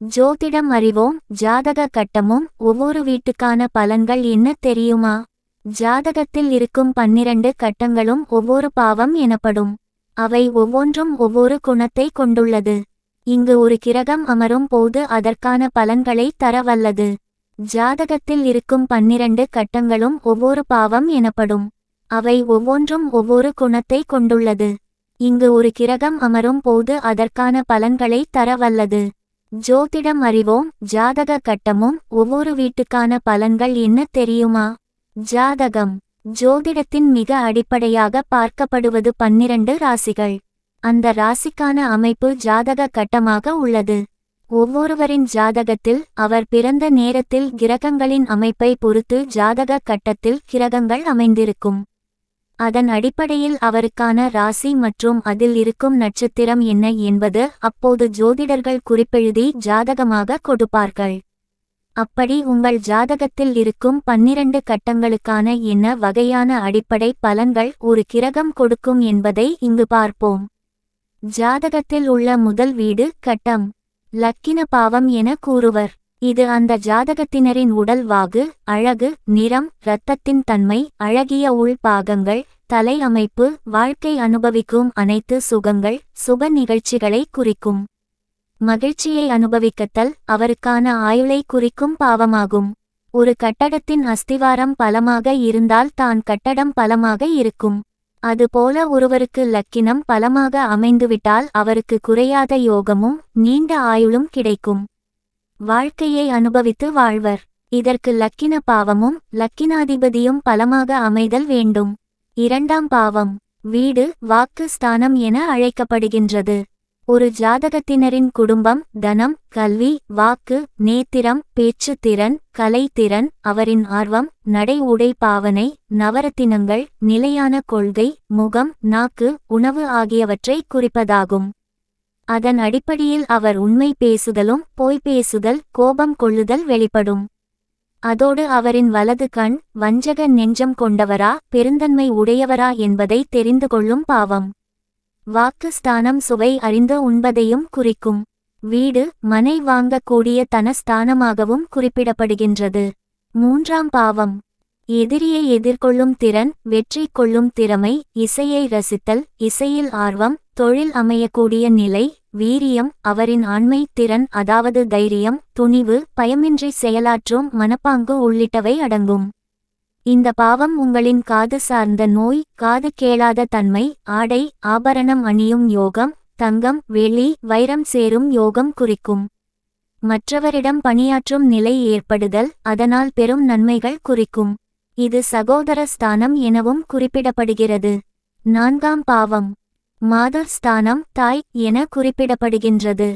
ஜோதிடம் அறிவோம் ஜாதக கட்டமும் ஒவ்வொரு வீட்டுக்கான பலன்கள் என்ன தெரியுமா? ஜாதகத்தில் இருக்கும் பன்னிரண்டு கட்டங்களும் ஒவ்வொரு பாவம் எனப்படும். அவை ஒவ்வொன்றும் ஒவ்வொரு குணத்தை கொண்டுள்ளது. இங்கு ஒரு கிரகம் அமரும் போது அதற்கான பலன்களை தரவல்லது. ஜாதகத்தில் இருக்கும் பன்னிரண்டு கட்டங்களும் ஒவ்வொரு பாவம் எனப்படும். அவை ஒவ்வொன்றும் ஒவ்வொரு குணத்தை கொண்டுள்ளது. இங்கு ஒரு கிரகம் அமரும் போது அதற்கான பலன்களை தரவல்லது. ஜோதிடம் அறிவோம் ஜாதக கட்டமும் ஒவ்வொரு வீட்டுக்கான பலன்கள் என்ன தெரியுமா? ஜாதகம். ஜோதிடத்தின் மிக அடிப்படையாக பார்க்கப்படுவது பன்னிரண்டு ராசிகள். அந்த ராசிக்கான அமைப்பு ஜாதக கட்டமாக உள்ளது. ஒவ்வொருவரின் ஜாதகத்தில் அவர் பிறந்த நேரத்தில் கிரகங்களின் அமைப்பை பொறுத்து ஜாதக கட்டத்தில் கிரகங்கள் அமைந்திருக்கும். அதன் அடிப்படையில் அவருக்கான ராசி மற்றும் அதில் இருக்கும் நட்சத்திரம் என்ன என்பது அப்போது ஜோதிடர்கள் குறிப்பெழுதி ஜாதகமாக கொடுப்பார்கள். அப்படி உங்கள் ஜாதகத்தில் இருக்கும் பன்னிரண்டு கட்டங்களுக்கான என்ன வகையான அடிப்படை பலன்கள் ஒரு கிரகம் கொடுக்கும் என்பதை இங்கு பார்ப்போம். ஜாதகத்தில் உள்ள முதல் வீடு கட்டம். லக்கின பாவம் என கூறுவர். இது அந்த ஜாதகத்தினரின் உடல் வாகு அழகு நிறம் இரத்தத்தின் தன்மை அழகிய உள் பாகங்கள் தலை அமைப்பு வாழ்க்கை அனுபவிக்கும் அனைத்து சுகங்கள் சுப நிகழ்ச்சிகளை குறிக்கும். மகிழ்ச்சியை அனுபவிக்கத்தல் அவருக்கான ஆயுளை குறிக்கும் பாவமாகும். ஒரு கட்டடத்தின் அஸ்திவாரம் பலமாக இருந்தால் தான் கட்டடம் பலமாக இருக்கும். அதுபோல ஒருவருக்கு லக்கினம் பலமாக அமைந்துவிட்டால் அவருக்கு குறையாத யோகமும் நீண்ட ஆயுளும் கிடைக்கும். வாழ்க்கையை அனுபவித்து வாழ்வர். இதற்கு லக்கின பாவமும் லக்கினாதிபதியும் பலமாக அமைதல் வேண்டும். இரண்டாம் பாவம் வீடு வாக்கு ஸ்தானம் என அழைக்கப்படுகின்றது. ஒரு ஜாதகத்தினரின் குடும்பம் தனம் கல்வி வாக்கு நேத்திரம் பேச்சு திறன் கலைத்திறன் அவரின் ஆர்வம் நடை உடை பாவனை நவரத்தினங்கள் நிலையான கொள்கை முகம் நாக்கு உணவு ஆகியவற்றை குறிப்பதாகும். அதன் அடிப்படையில் அவர் உண்மை பேசுதலும் பொய் பேசுதல் கோபம் கொள்ளுதல் வெளிப்படும். அதோடு அவரின் வலது கண் வஞ்சக நெஞ்சம் கொண்டவரா பெருந்தன்மை உடையவரா என்பதை தெரிந்து கொள்ளும் பாவம். வாக்கு ஸ்தானம் சுவை அறிந்து உண்பதையும் குறிக்கும். வீடு மனை வாங்கக்கூடிய தனஸ்தானமாகவும் குறிப்பிடப்படுகின்றது. மூன்றாம் பாவம். எதிரியை எதிர்கொள்ளும் திறன் வெற்றி கொள்ளும் திறமை இசையை ரசித்தல் இசையில் ஆர்வம் தொழில் அமையக்கூடிய நிலை வீரியம் அவரின் ஆண்மை திறன் அதாவது தைரியம் துணிவு பயமின்றி செயலாற்றும் மனப்பாங்கு உள்ளிட்டவை அடங்கும். இந்த பாவம் உங்களின் காது சார்ந்த நோய் காது கேளாத தன்மை ஆடை ஆபரணம் அணியும் யோகம் தங்கம் வெள்ளி வைரம் சேரும் யோகம் குறிக்கும். மற்றவரிடம் பணியாற்றும் நிலை ஏற்படுதல் அதனால் பெரும் நன்மைகள் குறிக்கும். இது சகோதர ஸ்தானம் எனவும் குறிப்பிடப்படுகிறது. நான்காம் பாவம். மாதர் ஸ்தானம் தாய் என குறிப்பிடப்படுகின்றது.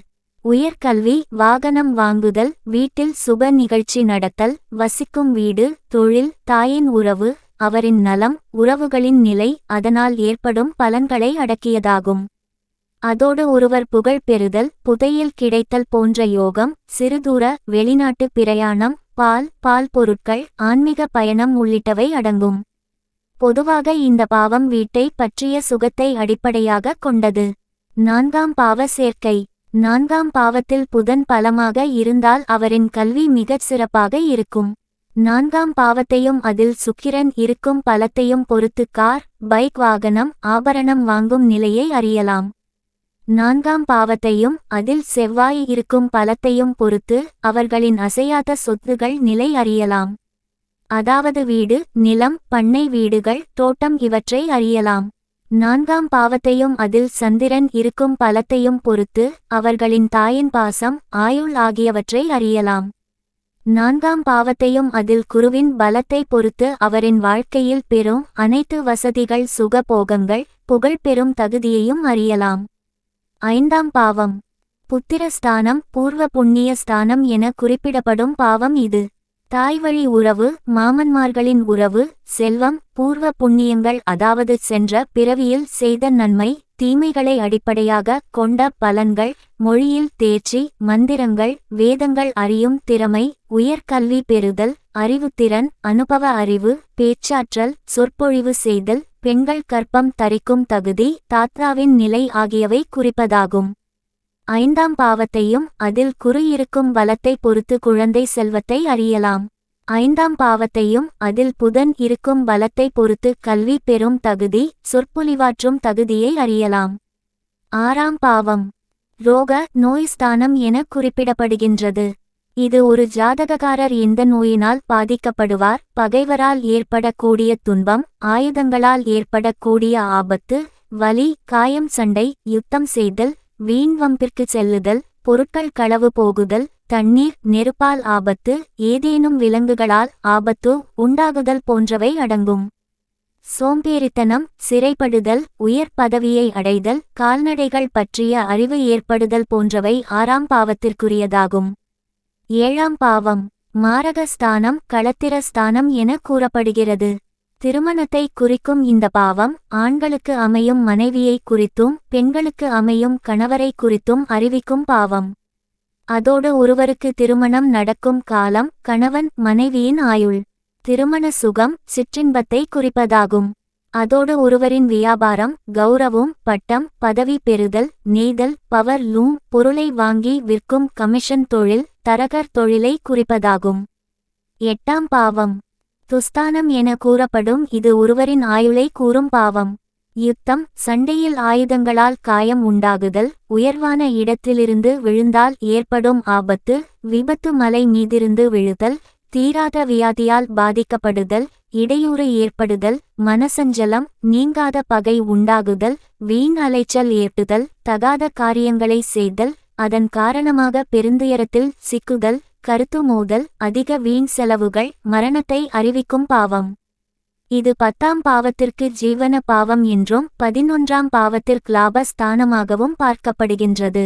உயர்கல்வி வாகனம் வாங்குதல் வீட்டில் சுப நிகழ்ச்சி நடத்தல் வசிக்கும் வீடு தொழில் தாயின் உறவு அவரின் நலம் உறவுகளின் நிலை அதனால் ஏற்படும் பலன்களை அடக்கியதாகும். அதோடு ஒருவர் புகழ் பெறுதல் புதையில் கிடைத்தல் போன்ற யோகம் சிறுதூர வெளிநாட்டு பிரயாணம் பால் பால் பொருட்கள் ஆன்மீக பயணம் உள்ளிட்டவை அடங்கும். பொதுவாக இந்த பாவம் வீட்டை பற்றிய சுகத்தை அடிப்படையாக கொண்டது. நான்காம் பாவ சேர்க்கை. நான்காம் பாவத்தில் புதன் பலமாக இருந்தால் அவரின் கல்வி மிகச் சிறப்பாக இருக்கும். நான்காம் பாவத்தையும் அதில் சுக்கிரன் இருக்கும் பலத்தையும் பொறுத்து கார் பைக் வாகனம் ஆபரணம் வாங்கும் நிலையை அறியலாம். நான்காம் பாவத்தையும் அதில் செவ்வாய் இருக்கும் பலத்தையும் பொறுத்து அவர்களின் அசையாத சொத்துகள் நிலை அறியலாம். அதாவது வீடு நிலம் பண்ணை வீடுகள் தோட்டம் இவற்றை அறியலாம். நான்காம் பாவத்தையும் அதில் சந்திரன் இருக்கும் பலத்தையும் பொறுத்து அவர்களின் தாயின் பாசம் ஆயுள் ஆகியவற்றை அறியலாம். நான்காம் பாவத்தையும் அதில் குருவின் பலத்தை பொறுத்து அவரின் வாழ்க்கையில் பெறும் அனைத்து வசதிகள் சுகபோகங்கள் புகழ்பெறும் தகுதியையும் அறியலாம். ஐந்தாம் பாவம். புத்திரஸ்தானம் பூர்வ புண்ணிய ஸ்தானம் என குறிப்பிடப்படும் பாவம் இது. தாய்வழி உறவு மாமன்மார்களின் உறவு செல்வம் பூர்வ புண்ணியங்கள் அதாவது சென்ற பிறவியில் செய்த நன்மை தீமைகளை அடிப்படையாக கொண்ட பலன்கள் மொழியில் தேர்ச்சி மந்திரங்கள் வேதங்கள் அறியும் திறமை உயர்கல்வி பெறுதல் அறிவுத்திறன் அனுபவ அறிவு பேச்சாற்றல் சொற்பொழிவு செய்தல் பெண்கள் கற்பம் தரிக்கும் தகுதி தாத்தாவின் நிலை ஆகியவை குறிப்பதாகும். ஐந்தாம் பாவத்தையும் அதில் குறியிருக்கும் பலத்தை பொறுத்து குழந்தை செல்வத்தை அறியலாம். ஐந்தாம் பாவத்தையும் அதில் புதன் இருக்கும் பலத்தை பொறுத்து கல்வி பெறும் தகுதி சொற்பொழிவாற்றும் தகுதியை அறியலாம். ஆறாம் பாவம். ரோக நோய் ஸ்தானம் என குறிப்பிடப்படுகின்றது. இது ஒரு ஜாதகக்காரர் எந்த நோயினால் பாதிக்கப்படுவார். பகைவரால் ஏற்படக்கூடிய துன்பம் ஆயுதங்களால் ஏற்படக்கூடிய ஆபத்து வலி காயம் சண்டை யுத்தம் செய்தல் வீண் வம்பிற்கு செல்லுதல் பொருட்கள் களவு போகுதல் தண்ணீர் நெருப்பால் ஆபத்து ஏதேனும் விலங்குகளால் ஆபத்து உண்டாகுதல் போன்றவை அடங்கும். சோம்பேறித்தனம் சிறைப்படுதல் உயர் பதவியை அடைதல் கால்நடைகள் பற்றிய அறிவு ஏற்படுதல் போன்றவை ஆறாம் பாவத்திற்குரியதாகும். ஏழாம் பாவம் மாரகஸ்தானம் களத்திரஸ்தானம் என கூறப்படுகிறது. திருமணத்தை குறிக்கும் இந்த பாவம் ஆண்களுக்கு அமையும் மனைவியை குறித்தும் பெண்களுக்கு அமையும் கணவரை குறித்தும் அறிவிக்கும் பாவம். அதோடு ஒருவருக்கு திருமணம் நடக்கும் காலம் கணவன் மனைவியின் ஆயுள். திருமண சுகம் சிற்றின்பத்தை குறிப்பதாகும். அதோடு ஒருவரின் வியாபாரம் கௌரவம் பட்டம் பதவி பெறுதல் நெய்தல் பவர் லூம் பொருளை வாங்கி விற்கும் கமிஷன் தொழில் தரகர் தொழிலை குறிப்பதாகும். எட்டாம் பாவம். துஸ்தானம் என கூறப்படும் இது ஒருவரின் ஆயுளை கூறும் பாவம். யுத்தம் சண்டையில் ஆயுதங்களால் காயம் உண்டாகுதல் உயர்வான இடத்திலிருந்து விழுந்தால் ஏற்படும் ஆபத்து விபத்து மலை மீதிருந்து விழுதல் தீராத வியாதியால் பாதிக்கப்படுதல் இடையூறு ஏற்படுதல் மனசஞ்சலம் நீங்காத பகை உண்டாகுதல் வீண் அலைச்சல் ஏற்புதல் தகாத காரியங்களை செய்தல் அதன் காரணமாக பெருந்துயரத்தில் சிக்குதல் கருத்து மோதல் அதிக வீண் செலவுகள் மரணத்தை அறிவிக்கும் பாவம். இது பத்தாம் பாவத்திற்கு ஜீவன பாவம் என்றும் பதினொன்றாம் பாவத்திற்கு லாபஸ்தானமாகவும் பார்க்கப்படுகின்றது.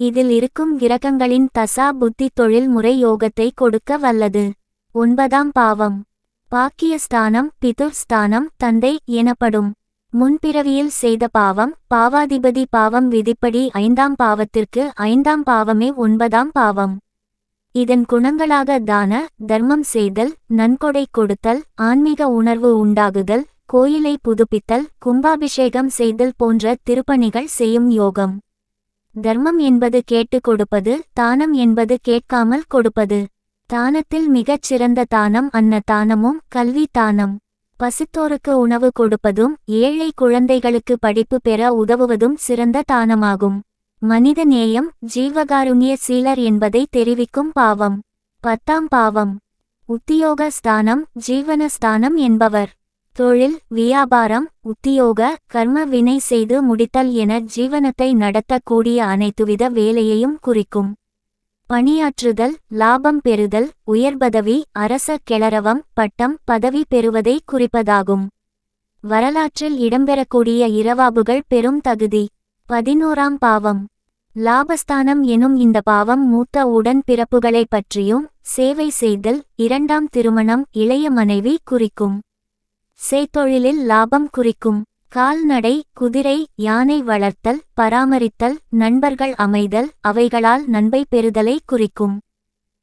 இதில் இருக்கும் கிரகங்களின் தசா புத்தி தொழில் முறை யோகத்தை கொடுக்க வல்லது. ஒன்பதாம் பாவம். பாக்கியஸ்தானம் பிதுர் ஸ்தானம் தந்தை எனப்படும். முன்பிறவியில் செய்த பாவம் பாவாதிபதி பாவம் விதிப்படி ஐந்தாம் பாவத்திற்கு ஐந்தாம் பாவமே ஒன்பதாம் பாவம். இதன் குணங்களாக தான தர்மம் செய்தல் நன்கொடை கொடுத்தல் ஆன்மீக உணர்வு உண்டாகுதல் கோயிலை புதுப்பித்தல் கும்பாபிஷேகம் செய்தல் போன்ற திருப்பணிகள் செய்யும் யோகம். தர்மம் என்பது கேட்டு கொடுப்பது தானம் என்பது கேட்காமல் கொடுப்பது. தானத்தில் மிகச் சிறந்த தானம் அன்ன தானமும் கல்வி தானம். பசித்தோருக்கு உணவு கொடுப்பதும் ஏழை குழந்தைகளுக்கு படிப்பு பெற உதவுவதும் சிறந்த தானமாகும். மனித நேயம் ஜீவகாருண்ய சீலர் என்பதை தெரிவிக்கும் பாவம். பத்தாம் பாவம். உத்தியோக ஸ்தானம் ஜீவன ஸ்தானம் என்பவர். தொழில் வியாபாரம் உத்தியோக கர்ம வினை செய்து முடித்தல் என ஜீவனத்தை நடத்தக்கூடிய அனைத்துவித வேலையையும் குறிக்கும். பணியாற்றுதல் லாபம் பெறுதல் உயர்பதவி அரச கிளரவம் பட்டம் பதவி பெறுவதை குறிப்பதாகும். வரலாற்றில் இடம்பெறக்கூடிய இரவாபுகள் பெரும் தகுதி. பதினோராம் பாவம். லாபஸ்தானம் எனும் இந்த பாவம் மூத்த உடன் பிறப்புகளைப் பற்றியும் சேவை செய்தல் இரண்டாம் திருமணம் இளைய மனைவி குறிக்கும். செய்தொழிலில் லாபம் குறிக்கும். கால்நடை குதிரை யானை வளர்த்தல் பராமரித்தல் நண்பர்கள் அமைதல் அவைகளால் நன்மை பெறுதலை குறிக்கும்.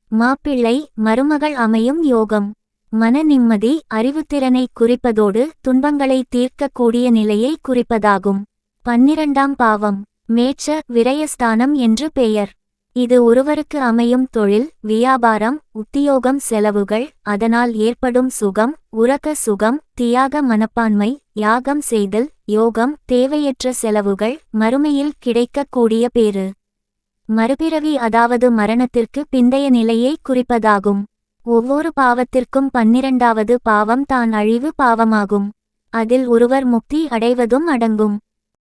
மாப்பிள்ளை மருமகள் அமையும் யோகம். மன நிம்மதி அறிவுத்திறனை குறிப்பதோடு துன்பங்களை தீர்க்கக்கூடிய நிலையை குறிப்பதாகும். பன்னிரண்டாம் பாவம். மேட்ச விரயஸ்தானம் என்று பெயர். இது ஒருவருக்கு அமையும் தொழில் வியாபாரம் உத்தியோகம் செலவுகள் அதனால் ஏற்படும் சுகம் உறக்க சுகம் தியாக மனப்பான்மை யாகம் செய்தல் யோகம் தேவையற்ற செலவுகள் மறுமையில் கிடைக்கக்கூடிய பேறு. மறுபிறவி அதாவது மரணத்திற்கு பிந்தைய நிலையை குறிப்பதாகும். ஒவ்வொரு பாவத்திற்கும் பன்னிரண்டாவது பாவம் தான் அழிவு பாவமாகும். அதில் ஒருவர் முக்தி அடைவதும் அடங்கும்.